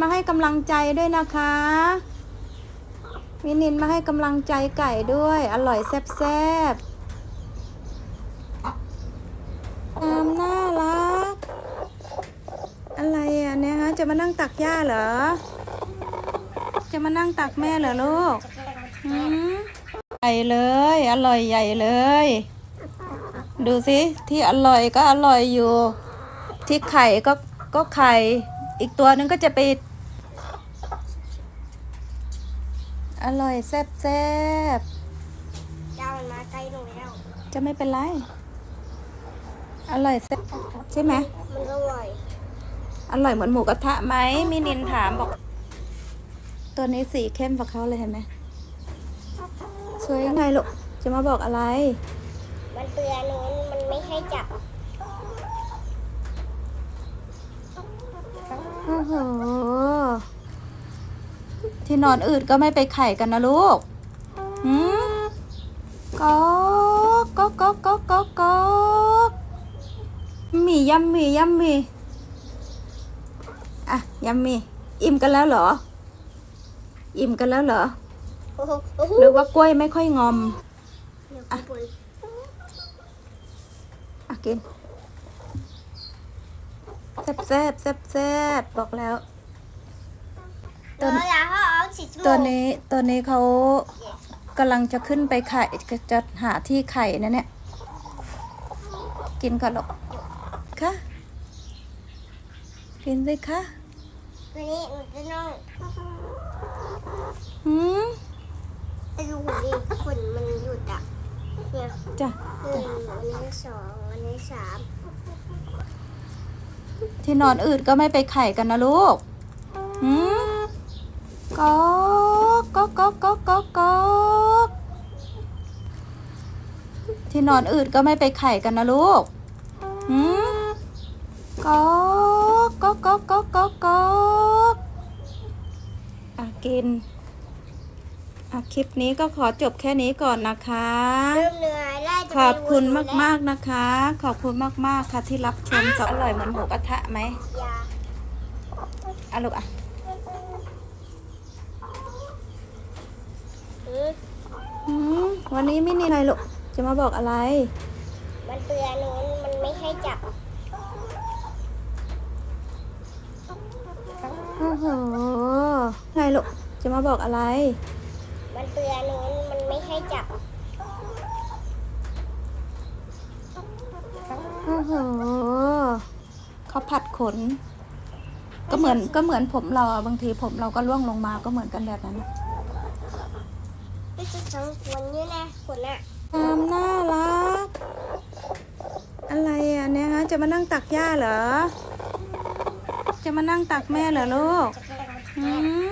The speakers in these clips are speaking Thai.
มาให้กำลังใจด้วยนะคะวินินมาให้กำลังใจไก่ด้วย อร่อยแซ่บๆความน่ารัก อะไรอะเนี่ยฮะ จะมานั่งตักหญ้าเหรอ จะมานั่งตักแม่เหรอลูกใหญ่เลย อร่อยใหญ่เลย ดูสิที่อร่อยก็อร่อยอยู่ ที่ไข่ก็ก็ไข่ อีกตัวหนึงก็จะไป อร่อยแซ่บแซ่บเจ้ามันมาใกล้หนูแล้วๆจะไม่เป็นไร อร่อยแซ่บใช่ไหม มันอร่อยอร่อยเหมือนหมูกระทะไหมมินินถามบอก ตัวนี้สีเข้มกว่าเขาเลยเห็นไหมสวยยังไงลูกจะมาบอกอะไร มันเตือนหนูมันไม่ให้จับ โอ้โห ที่นอนอืดก็ไม่ไปไข่กันนะลูกหืมก๊อกก๊อกก๊อกก๊อกก๊อกก๊อกหมียัมมียัมมีอะยัมมีอิ่มกันแล้วเหรอ อิ่มกันแล้วเหรอ หรือว่ากล้วยไม่ค่อยงอมอะกินแซ่บแซ่บแซ่บแซ่บบอกแล้วเดี๋ยวอ ย่าเขาเอาสีชมพูตัวนี้ตัวนี้เขากำลังจะขึ้นไปไข่จะหาที่ไข่นะเนี่ย กินก่อนหรอกค่ะกินสิคะตัวนี้หนูจะน้องหืมไอ้ดูหุ่นดิหุ่นมันหยุดอะเนี่ยจ้ะหนึ่งอันนี้สองอันนี้สามที่นอนอืดก็ไม่ไปไข่กันนะลูกหืม ก๊อกก๊อกก๊อกก๊อกก๊อกก๊อกที่นอนอืดก็ไม่ไปไข่กันนะลูกหืมก๊อกก๊อกก๊อกก๊อกก๊อกก๊อกอะกินอะคลิปนี้ก็ขอจบแค่นี้ก่อนนะคะ เริ่มเหนื่อยแล้วจะขอบคุณไปวนๆมากๆนะคะ ขอบคุณมากๆค่ะที่รับชมจะอร่อยเหมือนหมูกระทะไหมอย่าอะลูกอะ อืม อืม วันนี้ไม่มีอะไรลูกจะมาบอกอะไร มันเตือนหนูมันไม่ให้จับโอ้โหไงลูกจะมาบอกอะไร มันเตือนหนูมันไม่ให้จับโอ้โหเขาผัดขน ก็เหมือนก็เหมือนผมเราอะบางทีผมเราก็ร่วงลงมาก็เหมือนกันแบบนั้น ไม่ใช่สองคนนี่นะคนน่ะความน่ารัก อะไรอะเนี่ยฮะ จะมานั่งตักหญ้าเหรอ จะมานั่งตักแม่เหรอลูกอืม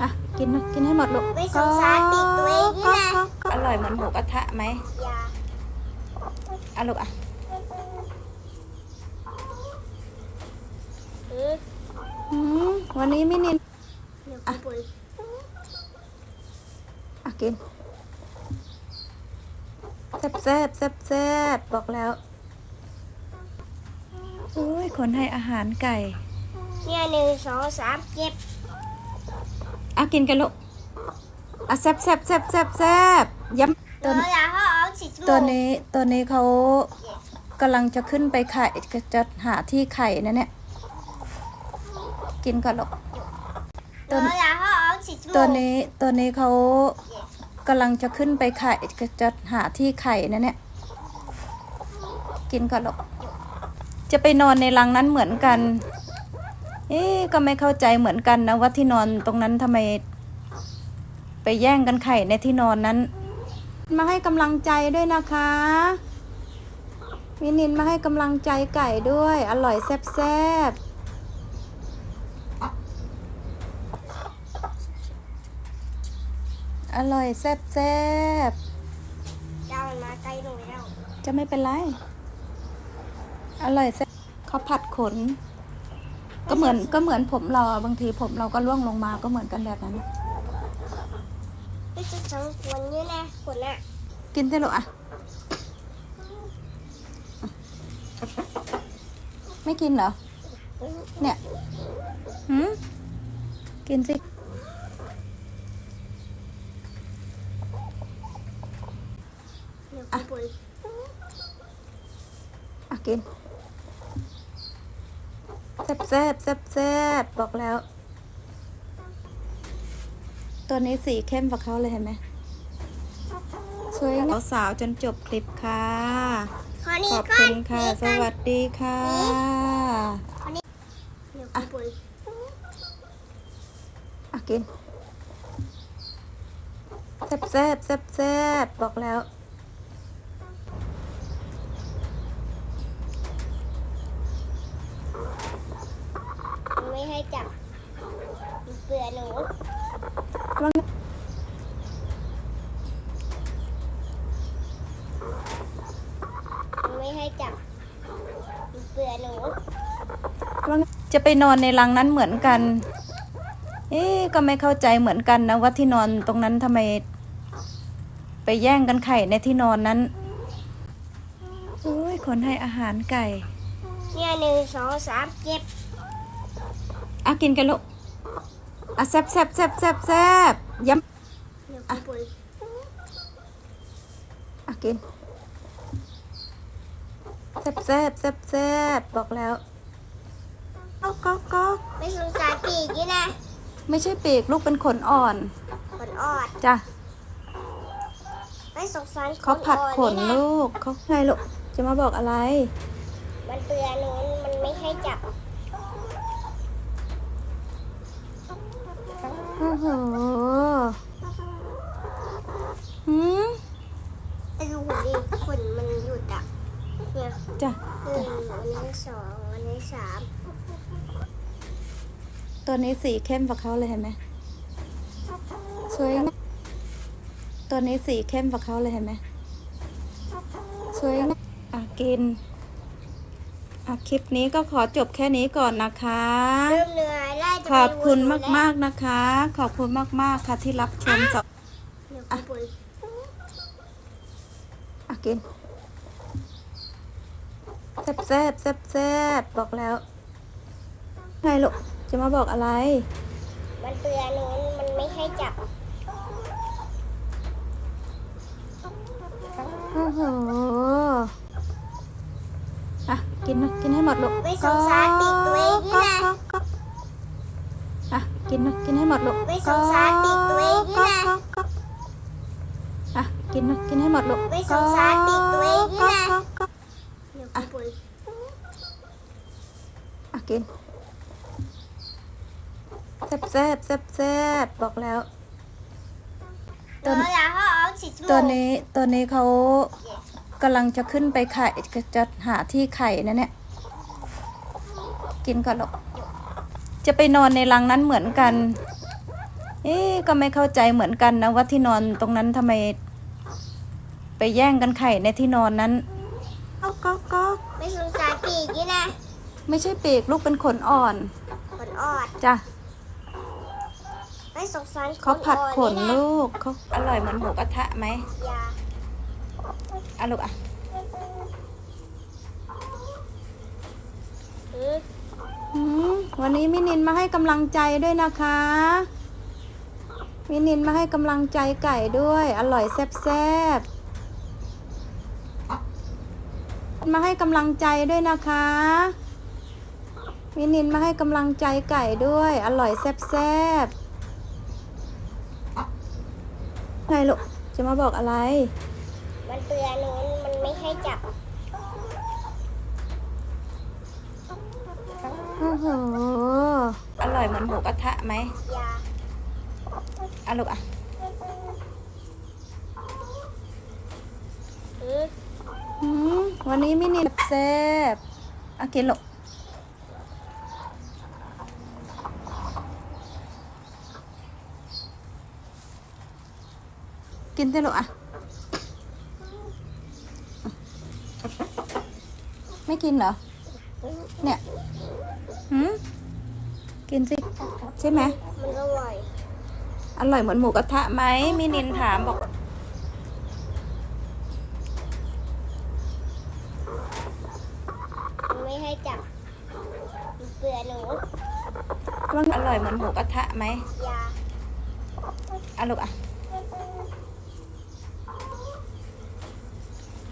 อะ กินนะกินให้หมดลูกไม่สงสารปีกตัวเองนี่นะก็ก็ก็อร่อยเหมือนหมูกระทะไหมอย่าอะลูกอะอืมอืมวันนี้ไม่นินเดี๋ยวคุณปุ่นอะ กินแซ่บแซ่บแซ่บแซ่บบอกแล้วโอ้ยคนให้อาหารไก่เนี่ยหนึ่งสองสามเจ็บอะกินกันลูกอะแซ่บแซ่บแซ่บแซ่บแซ่บย้ำเดี๋ตัวยวอย่าเขาเอาสีชมพูตัวนี้ตัวนี้เขากำลังจะขึ้นไปไข่จะหาที่ไข่นะเนี่ยกินก่อนลูกเดี๋ยวอย่าเขาเอาสีชมพูตัวนี้ตัวนี้เขา กำลังจะขึ้นไปไข่จะหาที่ไข่นะเนี่ย กินก่อนลูกจะไปนอนในรังนั้นเหมือนกัน เอ๊ก็ไม่เข้าใจเหมือนกันนะว่าที่นอนตรงนั้นทำไม ไปแย่งกันไข่ในที่นอนนั้น มาให้กำลังใจด้วยนะคะวินินมาให้กำลังใจไก่ด้วย อร่อยแซ่บๆ อร่อยแซ่บเจ้ามันมาใกล้หนูแล้วๆจะไม่เป็นไร อร่อยแซ่บเขาผัดขน ก็เหมือนก็เหมือนผมเราอะบางทีผมเราก็ร่วงลงมาก็เหมือนกันแบบนั้น ไม่ใช่สองคนนี่นะคนน่ะกินได้หรออะไม่กินเหรอ เนี่ยอหืมกินสิ เดี๋ยวคุณปุ๋ยอะกินแซ่บแซ่บแซ่บแซ่บบอกแล้ว ตัวนี้สีเข้มกว่าเขาเลยเห็นไหมสวยงามสาวๆจนจบคลิปค่ะ ขอนี้ขอบก่อคุนณค่ะนี่สก่อนวัสดีค่ะเดี๋ยวคุณปุ๋ยอะกินแซ่บแซ่บแซ่บแซ่บบอกแล้ว มันไม่ให้จับมันเก ลือหนูระวังมันไม่ให้จับมันเกลือหนูระวังจะไปนอนในรังนั้นเหมือนกัน เอ๊ะก็ไม่เข้าใจเหมือนกันนะว่าที่นอนตรงนั้นทำไม ไปแย่งกันไข่ในที่นอนนั้นโอ้ยคนให้อาหารไก่เนี่ยหนึ่งสองสามเจ็บอะกินกันลูก อะแซบแซบแซบแซบแซบย้เดี๋ยวคุณปุ๋ยำอะกินแซบแซบแซบแซบบอกแล้วก็ก็ก็ไม่สงสารปีกนี่นะไม่ใช่ปีกลูกเป็นขนอ่อน ขนอ่อนจ้ะไม่สงสารเขาผัดขนอ่อลูกเขาไงลูกจะมาบอกอะไร มันเกลือหนูมันไม่ให้จับ อ้โหหืมไอ้ดูหุ่นดิขนมันหยุดอะเนี่ยจ้ะหนึ่งอันนี้สองอันนี้สามตัวนี้สีเข้มกว่าเขาเลยเห็นไหมสวยงามตัวนี้สีเข้มกว่าเขาเลยเห็นไหมสวยงามอะกิน อะคลิปนี้ก็ขอจบแค่นี้ก่อนนะคะ เริ่มเหนื่อยไล่จะขอบคุณไปวนมากๆนะคะ ขอบคุณมากๆค่ะที่รับชมสเดี๋ยวคุณปุ๋ยอะกินแซ่บแซ่บแซ่บแซ่บบอกแล้ว ไงลูกจะมาบอกอะไร มันเกลือหนูมันไม่ให้จับ โอ้โหอะ กินนะกินให้หมดลูกไม่สงสารปีกตัวเองนี่นะก็ก็ก็อะกินนะกินให้หมดลูกไม่สงสารปีกตัวเองนี่นะก็ก็ก็อะกินนะกินให้หมดลูกไม่สงสารปีกตัวเองนี่นะก็ก็เดี๋ยวคุณปุ๋ยอะกินแซ่บแซ่บแซ่บแซ่บบอกแล้วเดี๋ยวอย่าเขาเอาสิบชั่วโมงตัวนี้ตัวนี้เขา กำลังจะขึ้นไปไข่จะหาที่ไข่นะเนี่ย กินก่อนหรอกจะไปนอนในรังนั้นเหมือนกัน เอ๊ะก็ไม่เข้าใจเหมือนกันนะว่าที่นอนตรงนั้นทำไม ไปแย่งกันไข่ในที่นอนนั้นก็ก็ก็ไม่สงสารปีกนี่นะไม่ใช่ปีกลูกเป็นขนอ่อน ขนอ่อนจ้ะไม่สงสารเขาผัดขนอ่อลูกเขาอร่อยเหมือนหมูกระทะไหม อะลูกอะวันนี้มินินมาให้กำลังใจด้วยนะคะ มินินมาให้กำลังใจไก่ด้วย อร่อยแซ่บๆมาให้กำลังใจด้วยนะคะ มินินมาให้กำลังใจไก่ด้วย อร่อยแซ่บๆไงลูกจะมาบอกอะไร มันเกลือหนูมันไม่ให้จับโอ้โห อร่อยเหมือนหมูกระทะไหมอย่าอะลูกอะอืมอืมวันนี้มินินแซ่บอะกินลูกกินได้ลูกอะ ไม่กินเหรอ เนี่ยหืมกินสิ ใช่ไหม มันอร่อย อร่อยเหมือนหมูกระทะไหมมินินถามบอกมันไม่ให้จับมันเกลือหนูว่าอร่อยเหมือนหมูกระทะไหมยาอะลูกอะ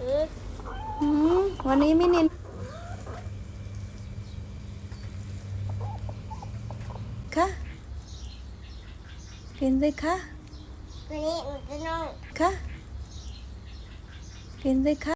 อืมอืมวันนี้มินินคะ กินสิคะวันนี้หนูจะน้องคะ กินสิคะ